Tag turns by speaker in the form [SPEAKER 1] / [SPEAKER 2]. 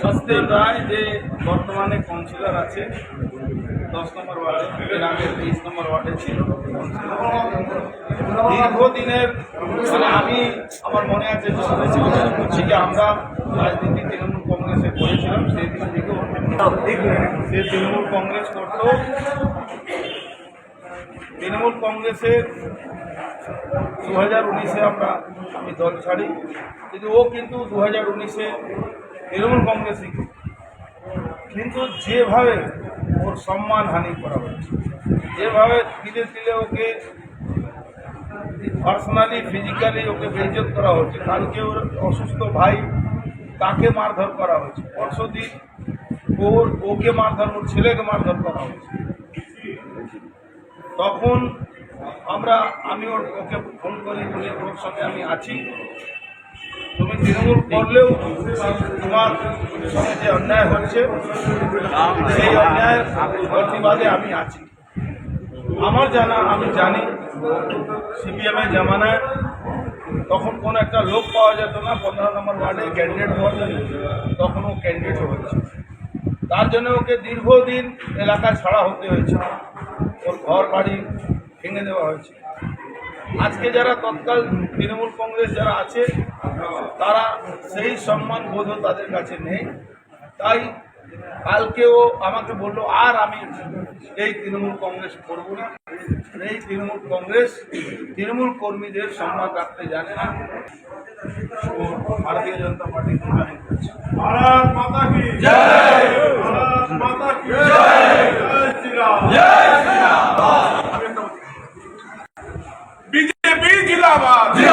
[SPEAKER 1] সস্তের রায় যে বর্তমানে কাউন্সিলর আছে, দশ নম্বর ওয়ার্ডে আগে তেইশ নম্বর ওয়ার্ডে ছিল। দীর্ঘদিনের মানে আমি আমার মনে আছে বলছি যে আমরা রাজনীতি তৃণমূল কংগ্রেসে করেছিলাম, সেই দিন থেকেও। সে তৃণমূল কংগ্রেস করত তৃণমূল কংগ্রেসের দু হাজার উনিশে আমরা আমি দল ছাড়ি। কিন্তু ও কিন্তু দু হাজার উনিশে তৃণমূল কংগ্রেসই। কিন্তু যেভাবে ওর সম্মান হানি করা হয়েছে, যেভাবে ধীরে ধীরে ওকে পার্সোনালি ফিজিক্যালি ওকে বেইজ্জত করা হচ্ছে কালকে ওর অসুস্থ ভাই তাকে মারধর করা হয়েছে পরশুদিন ওর ওকে মারধর, ওর ছেলেকে মারধর করা হয়েছে তখন আমরা, আমি ওর ওকে ফোন করি, বলি ওর সঙ্গে আমি আছি তুমি তৃণমূল করলেও তোমার সঙ্গে যে অন্যায় হচ্ছে। সেই অন্যায়ের প্রতিবাদে আমি আছি। আমার জানা, আমি জানি সিপিএমের জামানায় তখন কোনো একটা লোক পাওয়া যেত না, পনেরো নম্বর ওয়ার্ডে ক্যান্ডিডেট হওয়ার জন্য। তখন ও ক্যান্ডিডেট হয়েছে তার জন্য ওকে দীর্ঘদিন এলাকা ছাড়া হতে হয়েছে। ওর ঘর বাড়ি ভেঙে দেওয়া হয়েছে। আজকে যারা তৎকাল তৃণমূল কংগ্রেস যারা আছে তারা সেই সম্মান বোধ তাদের কাছে নেই। তাই কালকেও আমাকে বলল আর আমি এই তৃণমূল কংগ্রেস করব না। এই তৃণমূল কংগ্রেস তৃণমূল কর্মীদের সম্মান রাখতে জানে না। ভারতীয় জনতা পার্টি
[SPEAKER 2] ভারত মাতা
[SPEAKER 1] Power.